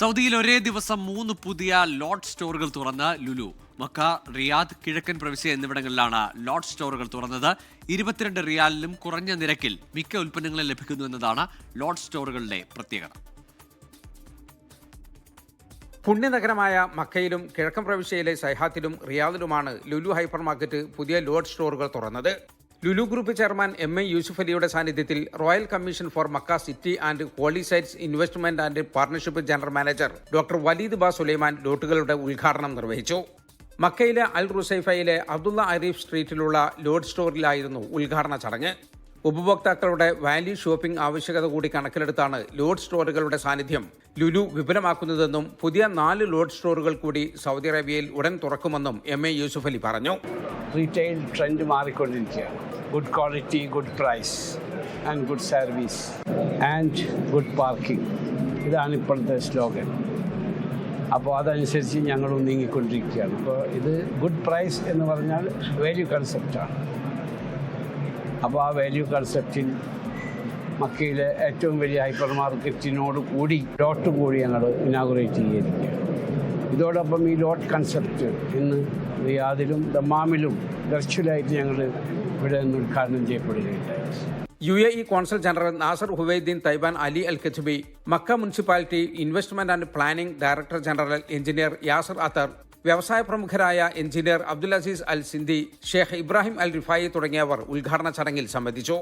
സൗദിയിൽ ഒരേ ദിവസം മൂന്ന് പുതിയ ലോട്ട് സ്റ്റോറുകൾ തുറന്ന് ലുലു മക്ക റിയാദ് കിഴക്കൻ പ്രവിശ്യ എന്നിവിടങ്ങളിലാണ് ലോട്ട് സ്റ്റോറുകൾ തുറന്നത്. ഇരുപത്തിരണ്ട് റിയാലിലും കുറഞ്ഞ നിരക്കിൽ മിക്ക ഉൽപ്പന്നങ്ങളും ലഭിക്കുന്നു എന്നതാണ് ലോട്ട് സ്റ്റോറുകളുടെ പ്രത്യേകത. പുണ്യനഗരമായ മക്കയിലും കിഴക്കൻ പ്രവിശ്യയിലെ സൈഹാത്തിലും റിയാദിലുമാണ് ലുലു ഹൈപ്പർ മാർക്കറ്റ് പുതിയ ലോഡ് സ്റ്റോറുകൾ തുറന്നത്. Lulu group chairman M A Yusuff അലിയുടെ സാന്നിധ്യത്തിൽ royal commission for Makkah city and holy sites investment and partnership general manager doctor Waleed Ba Sulaiman ലോട്ടുകളുടെ ഉദ്ഘാടനം നിർവഹിച്ചു. മക്കയിലെ അൽ റുസൈഫയിലെ അബ്ദുള്ള അരീഫ് സ്ട്രീറ്റിലുള്ള ലോഡ് സ്റ്റോറിലായിരുന്നു ഉദ്ഘാടന ചടങ്ങ്. ഉപഭോക്താക്കളുടെ വാല്യൂ ഷോപ്പിംഗ് ആവശ്യകത കൂടി കണക്കിലെടുത്താണ് ലോഡ് സ്റ്റോറുകളുടെ സാന്നിധ്യം. ലുലു വിപുലമാക്കുന്നതെന്നും പുതിയ നാല് ലോഡ് സ്റ്റോറുകൾ കൂടി സൗദി അറേബ്യയിൽ ഉടൻ തുറക്കുമെന്നും എം എ യൂസുഫ് അലി പറഞ്ഞു. റീറ്റെയിൽ ട്രെൻഡ് മാറിക്കൊണ്ടിരിക്കുകയാണ്. Good quality good price and good service and good parking ഇതാണ് ഇപ്പോഴത്തെ സ്ലോഗൻ അപ്പോൾ അതനുസരിച്ച് ഞങ്ങളും നീങ്ങിക്കൊണ്ടിരിക്കുകയാണ് അപ്പോൾ ഇത് ഗുഡ് പ്രൈസ് എന്ന് പറഞ്ഞാൽ വാല്യൂ കൺസെപ്റ്റാണ് അപ്പോൾ ആ വാല്യൂ കൺസെപ്റ്റിൽ മക്കയിലെ ഏറ്റവും വലിയ ഹൈപ്പർ മാർക്കറ്റിനോട് കൂടി ലോട്ട് കൂടി ഞങ്ങൾ ഇനാഗുറേറ്റ് ചെയ്തിരിക്കുകയാണ്. ഇതോടൊപ്പം ഈ ലോട്ട് കൺസെപ്റ്റ് ഇന്ന് റിയാദിലും ദമ്മാമിലും വെർച്വലായിട്ട് ഞങ്ങൾ ഇവിടെ നിന്ന് ഉദ്ഘാടനം ചെയ്യപ്പെടുകയുണ്ടായി. U A E consul general Nasser ഹുവൈദ്ദീൻ തൈബാൻ Ali Al കച്ചുബി Makkah municipality investment and planning director general engineer Yasser Attar വ്യവസായ പ്രമുഖരായ engineer Abdul Aziz Al Sindi Sheikh Ibrahim Al Rifai തുടങ്ങിയവർ ഉദ്ഘാടന ചടങ്ങിൽ സംബന്ധിച്ചു.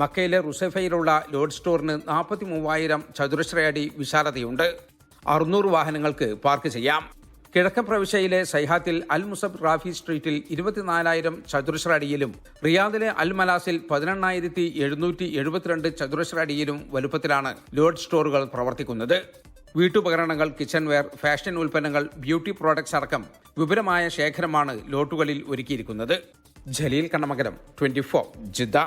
മക്കയിലെ റുസൈഫയിലുള്ള ലോഡ് സ്റ്റോറിന് നാൽപ്പത്തി മൂവായിരം ചതുരശ്രയടി വിശാലതയുണ്ട്. അറുന്നൂറ് വാഹനങ്ങൾക്ക് പാർക്ക് ചെയ്യാം. കിഴക്കൻ പ്രവിശ്യയിലെ സൈഹാത്തിൽ അൽ മുസബ് റാഫി സ്ട്രീറ്റിൽ ഇരുപത്തിനാലായിരം ചതുരശ്ര അടിയിലും റിയാദിലെ അൽ മലാസിൽ പതിനെണ്ണായിരത്തി എഴുന്നൂറ്റി എഴുപത്തിരണ്ട് ചതുരശ്ര അടിയിലും വലുപ്പത്തിലാണ് ലോഡ് സ്റ്റോറുകൾ പ്രവർത്തിക്കുന്നത്. വീട്ടുപകരണങ്ങൾ കിച്ചൺവെയർ ഫാഷൻ ഉൽപ്പന്നങ്ങൾ ബ്യൂട്ടി പ്രോഡക്ട്സ് അടക്കം വിപുലമായ ശേഖരമാണ് ലോട്ടുകളിൽ ഒരുക്കിയിരിക്കുന്നത്. Jaleel Kannamakaram twenty four Jeddah.